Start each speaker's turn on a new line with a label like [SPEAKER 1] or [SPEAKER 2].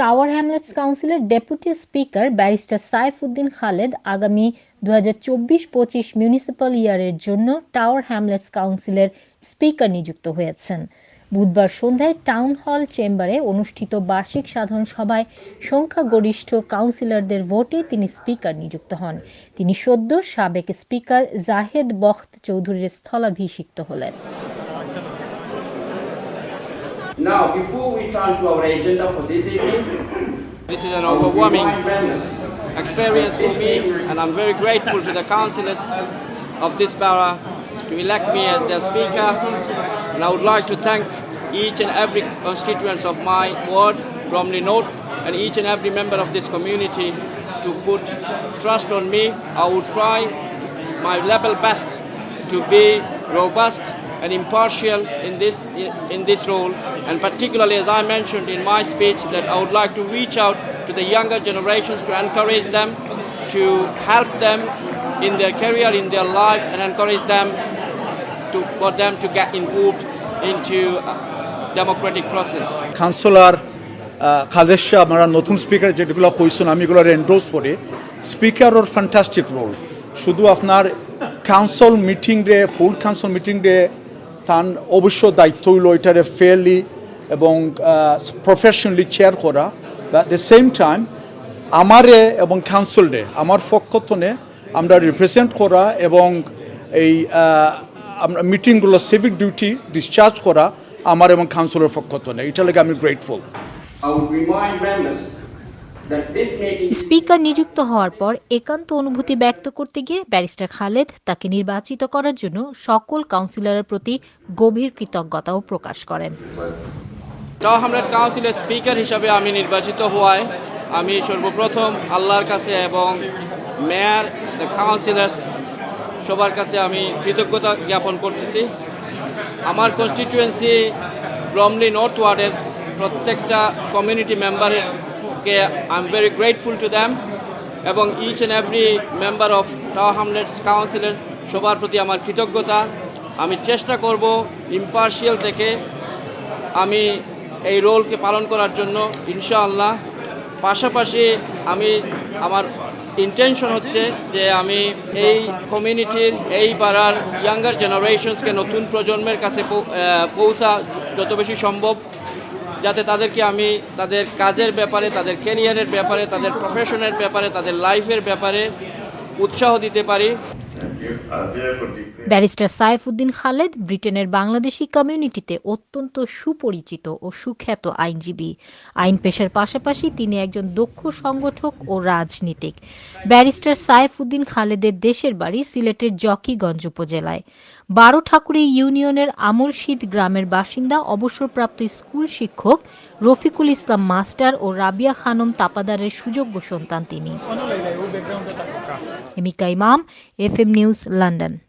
[SPEAKER 1] Tower Hamlets কাউন্সিলের deputy speaker barrister Saif Uddin Khaled আগামী দু হাজার চব্বিশ পঁচিশ মিউনিসিপ্যাল ইয়ারের জন্য টাওয়ার হ্যামলেটস কাউন্সিলের স্পিকার নিযুক্ত হয়েছেন। বুধবার সন্ধ্যায় টাউন হল চেম্বারে অনুষ্ঠিত বার্ষিক সাধারণ সভায় সংখ্যাগরিষ্ঠ কাউন্সিলরদের ভোটে তিনি স্পিকার নিযুক্ত হন। তিনি সদ্য সাবেক স্পিকার জাহেদ বখত চৌধুরীর স্থলাভিষিক্ত হলেন।
[SPEAKER 2] Now, before we turn to our agenda for this evening,
[SPEAKER 3] This is an overwhelming experience for me, and I'm very grateful to the councillors of this borough to elect me as their speaker. And I would like to thank each and every constituent of my ward, Bromley North, and each and every member of this community to put trust on me. I will try my level best to be robust and impartial in this in this role and particularly as I mentioned in my speech that I would like to reach out to the younger generations to encourage them to help them in their career in their life and encourage them to for them to get involved into uh, democratic process
[SPEAKER 4] councillor Khaled Shah আমরা নতুন speaker যেগুলো কইছেন আমি এগুলো endorse করে স্পিকারর fantastic role শুধু আপনার council meeting রে ফুল কাউন্সিল মিটিং রে তার অবশ্য দায়িত্ব হইল এটারে ফেয়ারলি এবং প্রফেশনালি চেয়ার করা। অ্যাট দ্য সেম টাইম আমারে এবং কাউন্সিলরে আমার পক্ষতনে আমরা রিপ্রেজেন্ট করা এবং এই আমরা মিটিংগুলো সিভিক ডিউটি ডিসচার্জ করা আমার এবং কাউন্সিলের পক্ষতনে। এটা লাগে আমি গ্রেটফুল
[SPEAKER 1] স্পিকার নিযুক্ত হওয়ার পর একান্ত অনুভূতি ব্যক্ত করতে গিয়ে ব্যারিস্টার খালেদ তাকে নির্বাচিত করার জন্য সকল কাউন্সিলরের প্রতি গভীর কৃতজ্ঞতাও প্রকাশ করেন।
[SPEAKER 3] কাউন্সিলের স্পিকার হিসাবে আমি নির্বাচিত হওয়ায় আমি সর্বপ্রথম আল্লাহর কাছে এবং মেয়র দ্য কাউন্সিলার্স সবার কাছে আমি কৃতজ্ঞতা জ্ঞাপন করতেছি। আমার কনস্টিটিউয়েন্সি ব্রমলি নর্থ ওয়ার্ডের প্রত্যেকটা কমিউনিটি মেম্বারকে I am very grateful to them এবং each and every member of Tower Hamlets কাউন্সিলের সবার প্রতি আমার কৃতজ্ঞতা। আমি চেষ্টা করব ইম্পার্শিয়াল থেকে আমি এই রোলকে পালন করার জন্য, ইনশাআল্লাহ। পাশাপাশি আমি, আমার ইন্টেনশন হচ্ছে যে আমি এই কমিউনিটির এই পাড়ার ইয়াঙ্গার জেনারেশনসকে নতুন প্রজন্মের কাছে পৌঁছা যত বেশি সম্ভব। যাতে তাদেরকে আমি তাদের কাজের ব্যাপারে, তাদের ক্যারিয়ারের ব্যাপারে, তাদের প্রফেশনের ব্যাপারে, তাদের লাইফের ব্যাপারে উৎসাহ দিতে পারি।
[SPEAKER 1] ব্যারিস্টার সাইফ উদ্দিন খালেদ, ব্রিটেনের বাংলাদেশি কমিউনিটিতে অত্যন্ত সুপরিচিত ও সুখ্যাত আইনজীবী। আইন পেশার পাশাপাশি তিনি একজন দক্ষ সংগঠক ও রাজনীতিক। ব্যারিস্টার সাইফ উদ্দিন খালেদের দেশের বাড়ি সিলেটের জকিগঞ্জ উপজেলায়। বারো ঠাকুরি ইউনিয়নের আমরশীদ গ্রামের বাসিন্দা, অবসরপ্রাপ্ত স্কুল শিক্ষক রফিকুল ইসলাম মাস্টার ও রাবিয়া খানম তাপাদারের সুযোগ্য সন্তান তিনি। এমিকা ইমাম এম নিউজ News London.